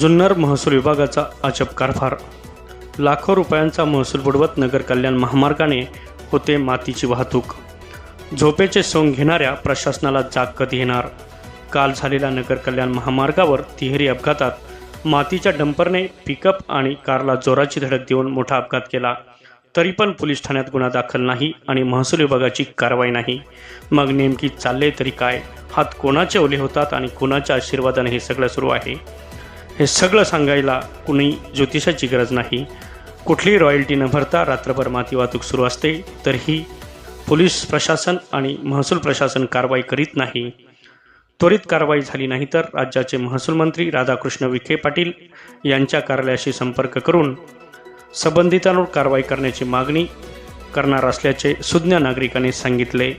जुन्नर महसूल विभागाचा अचप कारभार. लाखो रुपयांचा महसूल बुडवत नगर कल्याण महामार्गाने होते मातीची वाहतूक. झोपेचे सोंग घेणाऱ्या प्रशासनाला जाग कधी येणार? काल झालेल्या नगर कल्याण महामार्गावर तिहेरी अपघातात मातीच्या डंपरने पिकअप आणि कारला जोराची धडक देऊन मोठा अपघात केला. तरी पण पोलीस ठाण्यात गुन्हा दाखल नाही आणि महसूल विभागाची कारवाई नाही. मग नेमकी चालले तरी काय? हात कोणाचे ओले होतात आणि कोणाच्या आशीर्वादाने हे सगळं सुरू आहे? हे सगळं सांगायला कुणी ज्योतिषाची गरज नाही. कुठलीही रॉयल्टी न भरता रात्रभर माती वाहतूक सुरू असते तरीही पोलीस प्रशासन आणि महसूल प्रशासन कारवाई करीत नाही. त्वरित कारवाई झाली नाही तर राज्याचे महसूल मंत्री राधाकृष्ण विखे पाटील यांच्या कार्यालयाशी संपर्क करून संबंधितांवर कारवाई करण्याची मागणी करणार असल्याचे सुज्ञ नागरिकांनी सांगितले.